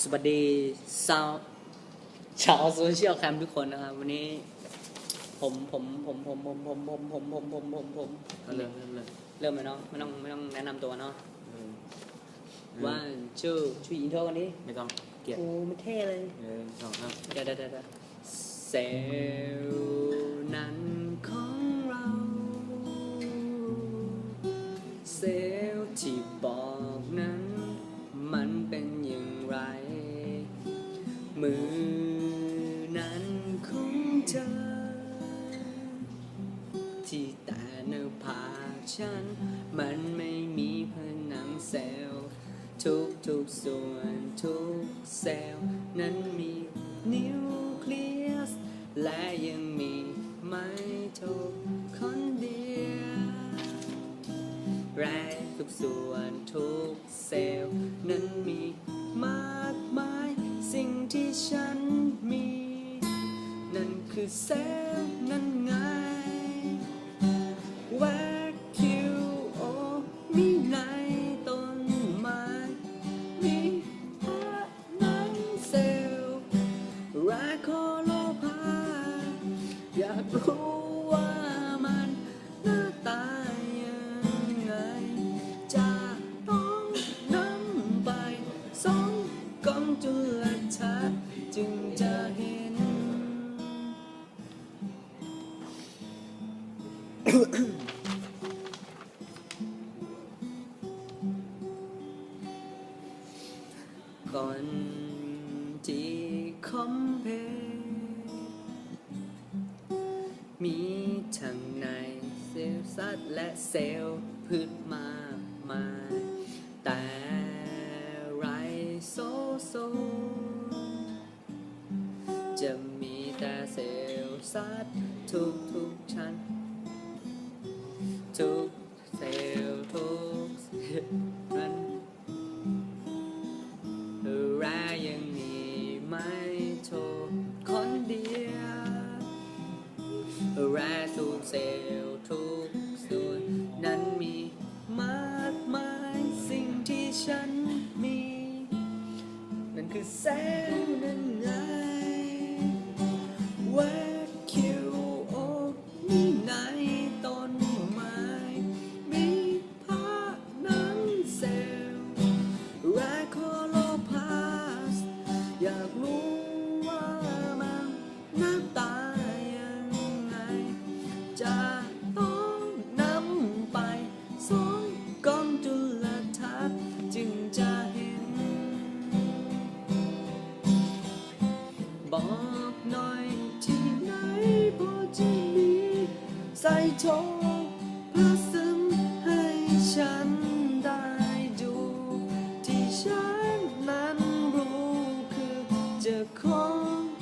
สวัสดีชาวชาวโซเชียลแคมทุกคนนะครับ วันนี้ ผมผมผมผมผมผมผมผมผมผมผมผมเอาเริ่มเริ่มเลยเริ่มเลยเนาะไม่ต้องไม่ต้องแนะนำตัวเนาะเออว่าชื่อชื่ออินโทรกันดิไม่ต้องเกลียดโอ้ไม่เท่เลย เออสองครับเดี๋ยวเดี๋ยวเดี๋ยวเดี๋ยวเซลล์นั้นของเรา เซลล์ที่บอก มือนั้นของเธอ ที่แต่หน้าผากฉัน มันไม่มีผนังเซลล์ทุกทุกส่วนทุกเซลล์นั้นมีนิวเคลียส และยังมีไมโทคอนเดรียและทุกส่วนทุกเซลล์นั้นมีมากม สิ่งที่ฉันมี นั่นคือเซลนั่นไงแวคิวโอมีในต้นไม้มีพนังเซลล์ราโคโลพาอยากรู้ ก่อนที่คอมเพลมีทั้งในเซลล์สัตว์และเซลล์พืชมากมาย แต่ไรโซโซ จะมีแต่เซลล์สัตว์ทุกทุกชั้น ทุกเซลล์ทุกเซลล์นั้นแรยังมีไม่โทคนเดียวแรทุกเซลล์ทุกส่วนนั้นมีมากมายสิ่งที่ฉันมี นั่นคือแสงนั่น อยากรู้ว่ามันหน้าตายังไง จะต้องนำไปสองกล้องจุลทรรศน์จึงจะเห็น บอกหน่อยที่ไหนพอจะมีใส่โทร come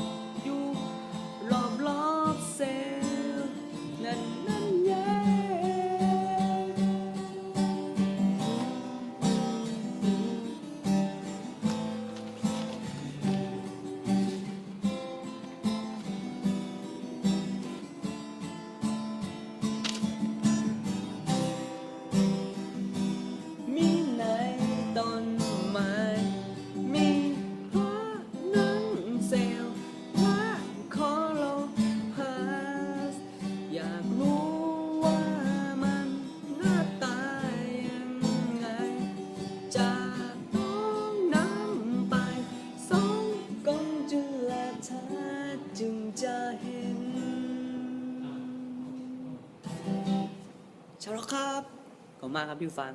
เห็นชาวร็อกครับขอบคุณมากครับพี่ฟัง